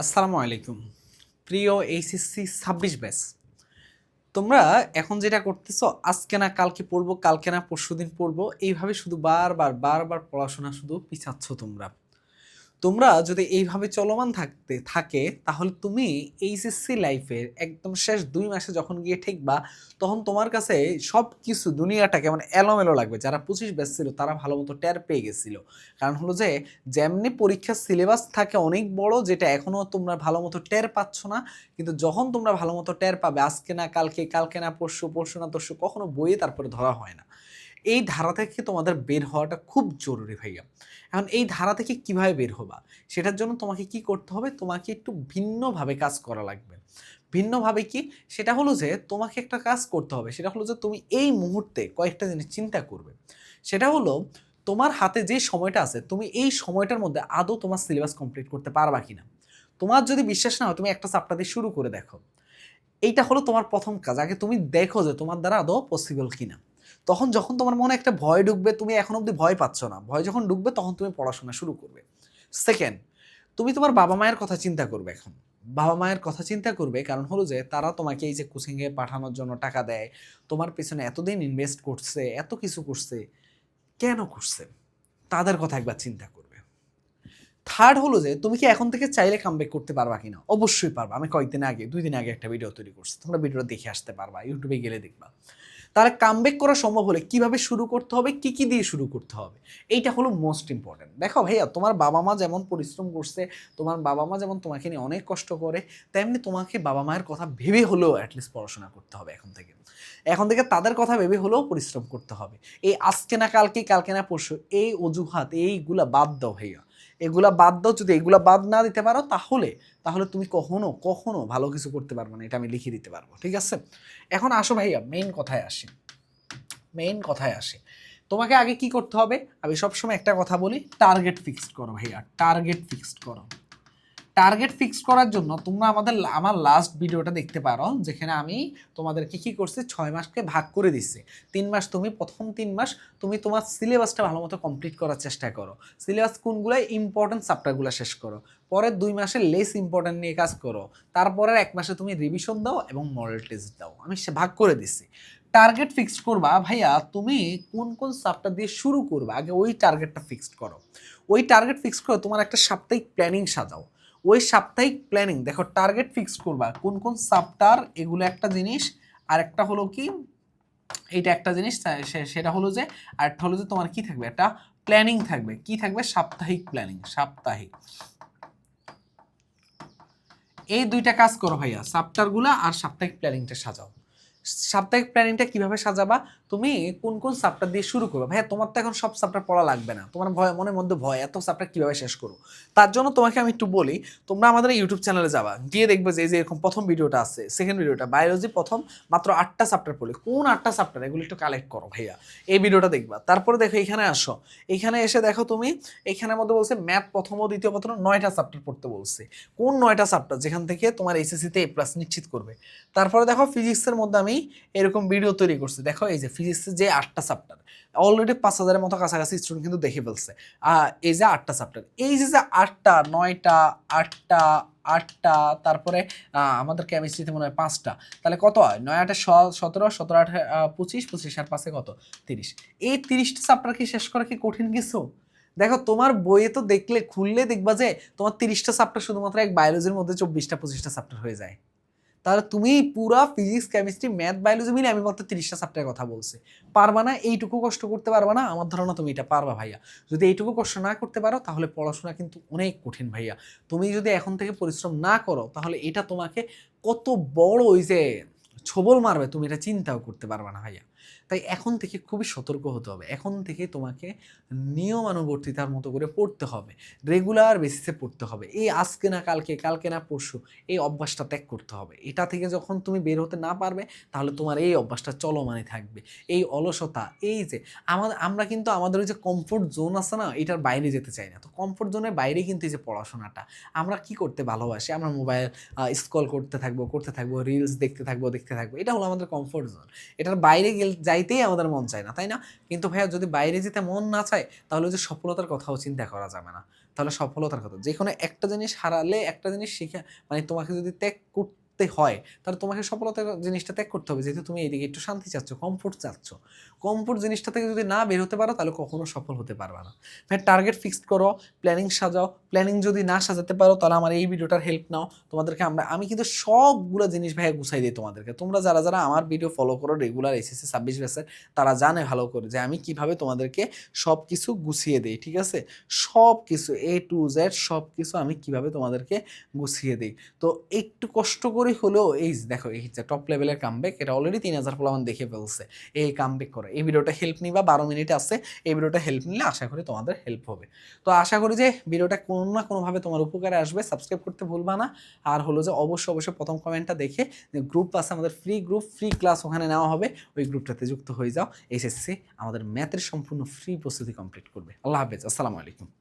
আসসালামু আলাইকুম। প্রিয় এইচএসসি ছাব্বিশ ব্যাচ, তোমরা এখন যেটা করতেছো, আজকে না, কালকে পড়ব, কালকে না পরশু দিন পড়ব, এইভাবে শুধু বারবার বারবার পড়াশোনা শুধু পিছাচ্ছ তোমরা। তোমরা যদি এইভাবে চলমান থাকতে, থাকে, তাহলে তুমি এইচএসসি লাইফের একদম শেষ দুই মাসে যখন গিয়ে ঠেকবা, তখন তোমার কাছে সব কিছু দুনিয়াটা কেমন এলোমেলো লাগবে। যারা পঁচিশ ব্যাচ ছিল, তারা ভালো মতো টের পেয়ে গেছিল। কারণ হলো যে, যেমনি পরীক্ষার সিলেবাস থাকে অনেক বড়, যেটা এখনও তোমরা ভালো মতো টের পাচ্ছ না, কিন্তু যখন তোমরা ভালো মতো টের পাবে, আজকে না কালকে কালকে না পরশু পরশু না তরশু, কখনো বইয়ে তারপরে ধরা হয় না। এই ধারা থেকে তোমাদের বের হওয়াটা খুব জরুরি ভাইয়া। এখন এই ধারা থেকে কীভাবে বের হবা? সেটার জন্য তোমাকে কি করতে হবে? তোমাকে একটু ভিন্নভাবে কাজ করা লাগবে। ভিন্নভাবে কি? সেটা হলো যে তোমাকে একটা কাজ করতে হবে। সেটা হলো যে তুমি এই মুহূর্তে কয়েকটা জিনিস চিন্তা করবে। সেটা হলো তোমার হাতে যে সময়টা আছে, তুমি এই সময়টার মধ্যে আদৌ তোমার সিলেবাস কমপ্লিট করতে পারবা কিনা? তোমার যদি বিশ্বাস না হয়, তুমি একটা চাপটা দিয়ে শুরু করে দেখো। এইটা হলো তোমার প্রথম কাজ। আগে তুমি দেখো যে তোমার দ্বারা আদৌ পসিবল কিনা। তখন যখন তোমার মনে একটা ভয় ঢুকবে, তুমি এখন অবধি ভয় পাচ্ছ না। ভয় যখন ঢুকবে, তখন তুমি পড়াশোনা শুরু করবে। সেকেন্ড তুমি তোমার বাবা মায়ের কথা চিন্তা করবে এখন। বাবা মায়ের কথা চিন্তা করবে, কারণ হলো যে, তারা তোমাকে এই যে কোচিংয়ে পাঠানোর জন্য টাকা দেয়, তোমার পেছনে এতদিন ইনভেস্ট করছে, এত কিছু করছে, কেন করছে? তাদের কথা একবার চিন্তা করবে। থার্ড হলো যে, তুমি কি এখন থেকে চাইলে কামব্যাক করতে পারবা কিনা? অবশ্যই পারবা। আমি কয়েকদিন আগে, দুই দিন আগে একটা ভিডিও তৈরি করছি। তোমরা ভিডিওটা দেখে আসতে পারবা ইউটিউবে গেলে দেখবা। তাহলে কামব্যাক করা সম্ভব হলে কীভাবে শুরু করতে হবে, কি কি দিয়ে শুরু করতে হবে, এইটা হলো মোস্ট ইম্পর্টেন্ট দেখো ভাইয়া, তোমার বাবা মা যেমন পরিশ্রম করছে, তোমার বাবা মা যেমন তোমাকে নিয়ে অনেক কষ্ট করে, তেমনি তোমাকে বাবা মায়ের কথা ভেবে হলেও অ্যাটলিস্ট পড়াশোনা করতে হবে এখন থেকে। এখন থেকে তাদের কথা ভেবে হলেও পরিশ্রম করতে হবে। এই আজকে না কালকে কালকে না পরশু, এই অজুহাত, এইগুলা বাদ দাও ভাইয়া। এগুলা বাদ দাও, যদি এগুলা বাদ না দিতে পারো, তাহলে তাহলে তুমি কখনো কখনো ভালো কিছু করতে পারবে না, এটা আমি লিখে দিতে পারব, ঠিক আছে? এখন আসো ভাইয়া মেইন কথায় আসি। মেইন কথায় আসি। তোমাকে আগে কি করতে হবে? আমি সবসময় একটা কথা বলি টার্গেট ফিক্সড করো ভাইয়া টার্গেট ফিক্সড করো। টার্গেট ফিক্সড করার জন্য তোমরা আমাদের আমার লাস্ট ভিডিওটা দেখতে পারো, যেখানে আমি তোমাদেরকে কি করছি, ছয় মাসকে ভাগ করে দিচ্ছি। তিন মাস তুমি, প্রথম তিন মাস তুমি তোমার সিলেবাসটা ভালো মতো কমপ্লিট করার চেষ্টা করো। সিলেবাস কোনগুলো ইম্পর্টেন্ট চ্যাপ্টারগুলো শেষ করো। পরের দুই মাসে লেস ইম্পর্টেন্ট নিয়ে কাজ করো। তারপরের এক মাসে তুমি রিভিশন দাও এবং মডেল টেস্ট দাও। আমি সে ভাগ করে দিচ্ছি। টার্গেট ফিক্সড করবা, ভাইয়া, তুমি কোন কোন চ্যাপ্টার দিয়ে শুরু করবা? আগে ওই টার্গেটটা ফিক্সড করো। ওই টার্গেট ফিক্স করে তোমার একটা সাপ্তাহিক প্ল্যানিং সাজাও। ওই সাপ্তাহিক প্ল্যানিং দেখো টার্গেট ফিক্স করবা, কোন কোন সাপ্টার এগুলো একটা জিনিস, আর একটা হলো কি, এইটা একটা জিনিস সেটা হলো যে, আর একটা হলো যে তোমার কি থাকবে, একটা প্ল্যানিং থাকবে। কি থাকবে? সাপ্তাহিক প্ল্যানিং সাপ্তাহিক। এই দুইটা কাজ করো ভাইয়া সাপ্টারগুলা আর সাপ্তাহিক প্ল্যানিংটা সাজাও। সাপ্তাহিক প্ল্যানিংটা কীভাবে সাজাবা? তুমি কোন কোন সাপ্টার দিয়ে শুরু করবে? ভাইয়া, তোমার তো এখন সব সাপ্টার পড়া লাগবে না। তোমার ভয়, মনের মধ্যে ভয়, এত সাপ্টার কীভাবে শেষ করো তার জন্য তোমাকে আমি একটু বলি, তোমরা আমাদের ইউটিউব চ্যানেলে যাবা। গিয়ে দেখবে যে এরকম প্রথম ভিডিওটা আছে সেকেন্ড ভিডিওটা বায়োলজি প্রথম, মাত্র আটটা সাপ্টার পড়লে। কোন আটটা সাপ্টার? এগুলো একটু কালেক্ট করো ভাইয়া। এই ভিডিওটা দেখবা। তারপরে দেখো, এখানে আসো। এখানে এসে দেখো তুমি, এখানের মধ্যে বলছে ম্যাথ প্রথম ও দ্বিতীয় প্রথম নয়টা সাপ্টার পড়তে বলছে। কোন নয়টা সাপ্টার যেখান থেকে তোমার এইচএসসিতে এ প্লাস নিশ্চিত করবে। তারপরে দেখো ফিজিক্সের মধ্যে আমি এরকম ভিডিও তৈরি করছি। দেখো, এই যে ফিজিক্সের যে আটটা চাপ্টার অলরেডি পাঁচ হাজারের মতো কাছাকাছি স্টুডেন্ট কিন্তু দেখে ফেলছে। এই যে আটটা চাপ্টার এই যে যে আটটা, নয়টা, আটটা আটটা, তারপরে আমাদের কেমিস্ট্রিতে মনে হয় পাঁচটা, তাহলে কত হয়? নয় আটে সতেরো সতেরো আটে পঁচিশ পঁচিশ, আর পাঁচে কত? তিরিশ। এই তিরিশটা চাপ্টার কি শেষ করা কি কঠিন কিছু? দেখো, তোমার বইয়ে তো দেখলে, খুললে দেখবা যে তোমার তিরিশটা চাপ্টার শুধুমাত্র এক বায়োলজির মধ্যে চব্বিশটা, পঁচিশটা চাপ্টার হয়ে যায়। তাহলে তুমি পুরা ফিজিক্স কেমিস্ট্রি ম্যাথ বায়োলজি মিলে আমি মাত্র তিরিশটা চ্যাপ্টারের কথা বলছি। পারবা না, এইটুকু কষ্ট করতে পারবা না, আমার ধারণা তুমি এটা পারবা ভাইয়া। যদি এইটুকু কষ্ট না করতে পারো, তাহলে পড়াশোনা কিন্তু অনেক কঠিন ভাইয়া। তুমি যদি এখন থেকে পরিশ্রম না করো, তাহলে এটা তোমাকে কত বড় ওই যে ছবল মারবে, তুমি এটা চিন্তাও করতে পারবা না ভাইয়া। তাই এখন থেকে খুবই সতর্ক হতে হবে। এখন থেকে তোমাকে নিয়মানুবর্তিতার মতো করে পড়তে হবে। রেগুলার বেসিসে পড়তে হবে। এই আজকে না কালকে কালকে না পরশু, এই অভ্যাসটা ত্যাগ করতে হবে। এটা থেকে যখন তুমি বের হতে না পারবে, তাহলে তোমার এই অভ্যাসটা চলমানে থাকবে। এই অলসতা, এই যে আমাদের, আমরা কিন্তু আমাদের ওই যে কমফোর্ট জোন আছে না, এটার বাইরে যেতে চাই না। তো কমফোর্ট জোনের বাইরে কিন্তু এই যে পড়াশোনাটা, আমরা কি করতে ভালোবাসি? আমরা মোবাইল স্ক্রল করতে থাকব করতে থাকব রিলস দেখতে থাকব দেখতে থাকব, এটা হলো আমাদের কমফোর্ট জোন এটার বাইরে গেল যাইতেই আমাদের মন চায় না, তাই না? কিন্তু ভাইয়া যদি বাইরে যেতে মন না চায়, তাহলে যে সফলতার কথাও চিন্তা করা যাবে না। তাহলে সফলতার কথা যে কোনো একটা জিনিস হারালে একটা জিনিস শিখে মানে তোমাকে যদি ত্যাগ করতে হয়, তাহলে তোমাকে সফলতার জিনিসটা ত্যাগ করতে হবে। যেহেতু তুমি এইদিকে একটু শান্তি চাচ্ছ কমফোর্ট চাচ্ছ। কমফোর্ট জিনিসটা থেকে যদি না বের হতে পারো, তাহলে কখনো সফল হতে পারবে না। ভাই টার্গেট ফিক্সড করো প্ল্যানিং সাজাও। প্ল্যানিং যদি না সাজাতে পারো, তাহলে আমার এই ভিডিওটার হেল্প নাও। তোমাদেরকে আমরা, আমি কিন্তু সবগুলো জিনিস ভাইয়া গুছাই দিই তোমাদেরকে। তোমরা যারা যারা আমার ভিডিও ফলো করো রেগুলার এসএসসি ছাব্বিশ ব্যাচের তারা জানে ভালো করে যে আমি কীভাবে তোমাদেরকে সব কিছু গুছিয়ে দিই, ঠিক আছে? সব কিছু এ টু জেড সব কিছু আমি কীভাবে তোমাদেরকে গুছিয়ে দিই। তো একটু কষ্ট করে হলেও এই দেখো, এই যে টপ লেভেলের কামব্যাক এটা অলরেডি তিন হাজার ফলামান দেখে ফেলছে। এই কামব্যাক করে। এই ভিডিওটা হেল্প নিবা, বারো মিনিট আছে। এই ভিডিওটা হেল্প নিলে আশা করি তোমাদের হেল্প হবে। তো আশা করি যে ভিডিওটা কোনো না কোনোভাবে তোমার উপকারে আসবে সাবস্ক্রাইব করতে ভুলবা না। আর হলো যে অবশ্যই অবশ্যই প্রথম কমেন্টটা দেখে যে গ্রুপ আছে আমাদের ফ্রি গ্রুপ ফ্রি ক্লাস ওখানে নেওয়া হবে। ওই গ্রুপটাতে যুক্ত হয়ে যাও। এসএসসি আমাদের ম্যাথের সম্পূর্ণ ফ্রি প্রস্তুতি কমপ্লিট করবে। আল্লাহ হাফেজ। আসসালামু আলাইকুম।